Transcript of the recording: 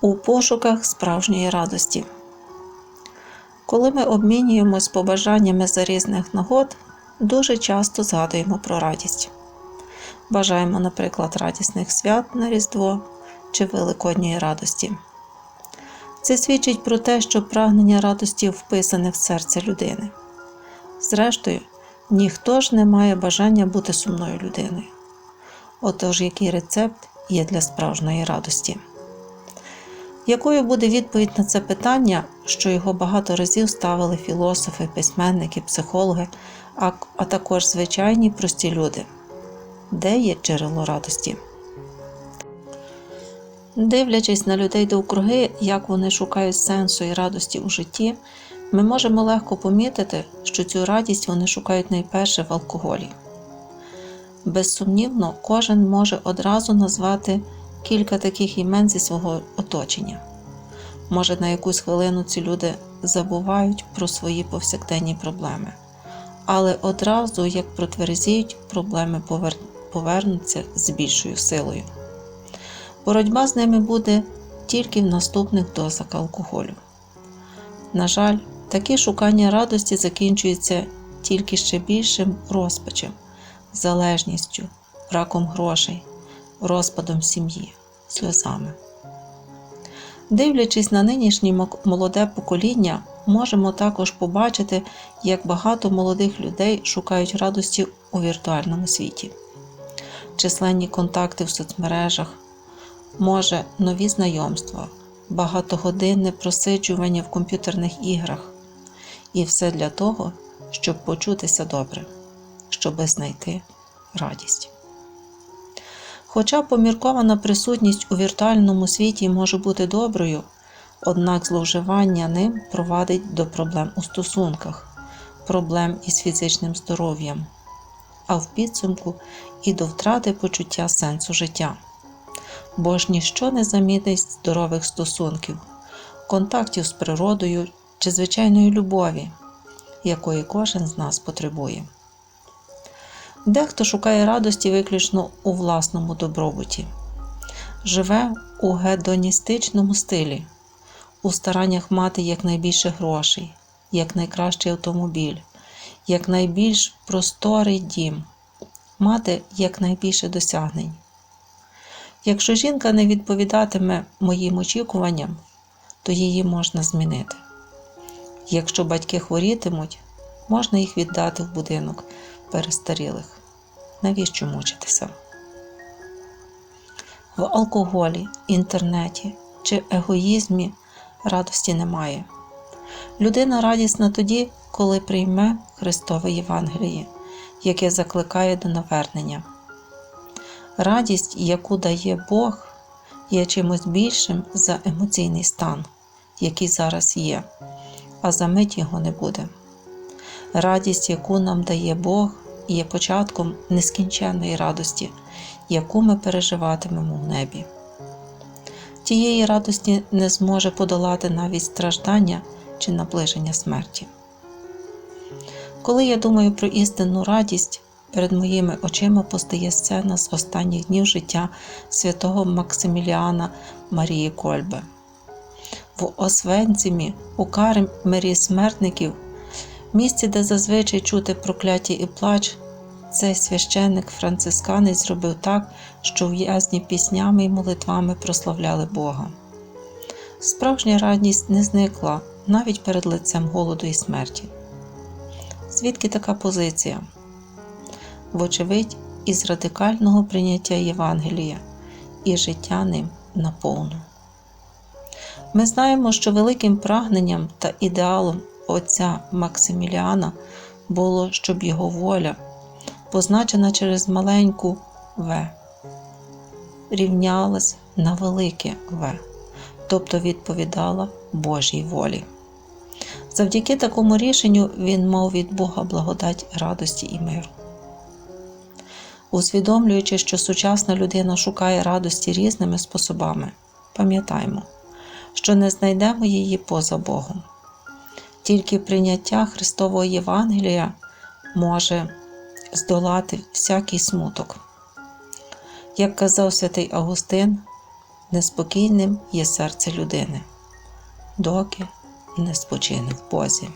У пошуках справжньої радості. Коли ми обмінюємось побажаннями за різних нагод, дуже часто згадуємо про радість. Бажаємо, наприклад, радісних свят на Різдво чи Великодньої радості. Це свідчить про те, що прагнення радості вписане в серце людини. Зрештою, ніхто ж не має бажання бути сумною людиною. Отож, який рецепт є для справжньої радості? Якою буде відповідь на це питання, що його багато разів ставили філософи, письменники, психологи, а, також звичайні прості люди? Де є джерело радості? Дивлячись на людей довкруги, як вони шукають сенсу і радості у житті, ми можемо легко помітити, що цю радість вони шукають найперше в алкоголі. Безсумнівно, кожен може одразу назвати кілька таких імен зі свого оточення. Може, на якусь хвилину ці люди забувають про свої повсякденні проблеми, але одразу, як протверзіють, проблеми повер... повернуться з більшою силою. Боротьба з ними буде тільки в наступних дозах алкоголю. На жаль, такі шукання радості закінчуються тільки ще більшим розпачем, залежністю, браком грошей, розпадом сім'ї, сльозами. Дивлячись на нинішнє молоде покоління, можемо також побачити, як багато молодих людей шукають радості у віртуальному світі. Численні контакти в соцмережах, може нові знайомства, багатогодинне просиджування в комп'ютерних іграх. І все для того, щоб почутися добре, щоби знайти радість. Хоча поміркована присутність у віртуальному світі може бути доброю, однак зловживання ним провадить до проблем у стосунках, проблем із фізичним здоров'ям, а в підсумку і до втрати почуття сенсу життя. Бо ж ніщо не замінить здорових стосунків, контактів з природою чи звичайної любові, якої кожен з нас потребує. Дехто шукає радості виключно у власному добробуті, живе у гедоністичному стилі, у стараннях мати якнайбільше грошей, якнайкращий автомобіль, якнайбільш просторий дім, мати якнайбільше досягнень. Якщо жінка не відповідатиме моїм очікуванням, то її можна змінити. Якщо батьки хворітимуть, можна їх віддати в будинок перестарілих. Навіщо мучитися? В алкоголі, інтернеті чи егоїзмі радості немає. Людина радісна тоді, коли прийме Христове Євангеліє, яке закликає до навернення. Радість, яку дає Бог, є чимось більшим за емоційний стан, який зараз є, а за мить його не буде. Радість, яку нам дає Бог, є початком нескінченної радості, яку ми переживатимемо в небі. Тієї радості не зможе подолати навіть страждання чи наближення смерті. Коли я думаю про істинну радість, перед моїми очима постає сцена з останніх днів життя святого Максиміліана Марії Кольбе. В Освенцімі, у камері смертників, місці, де зазвичай чути прокляття і плач, цей священник францисканець зробив так, що в'язні піснями і молитвами прославляли Бога. Справжня радість не зникла навіть перед лицем голоду і смерті. Звідки така позиція? Вочевидь, із радикального прийняття Євангелія і життя ним наповну. Ми знаємо, що великим прагненням та ідеалом отця Максиміліана було, щоб його воля, позначена через маленьку В, рівнялась на велике В, тобто відповідала Божій волі. Завдяки такому рішенню він мав від Бога благодать радості і миру. Усвідомлюючи, що сучасна людина шукає радості різними способами, пам'ятаймо, що не знайдемо її поза Богом. Тільки прийняття Христового Євангелія може здолати всякий смуток. Як казав святий Августин, неспокійним є серце людини, доки не спочине в Бозі.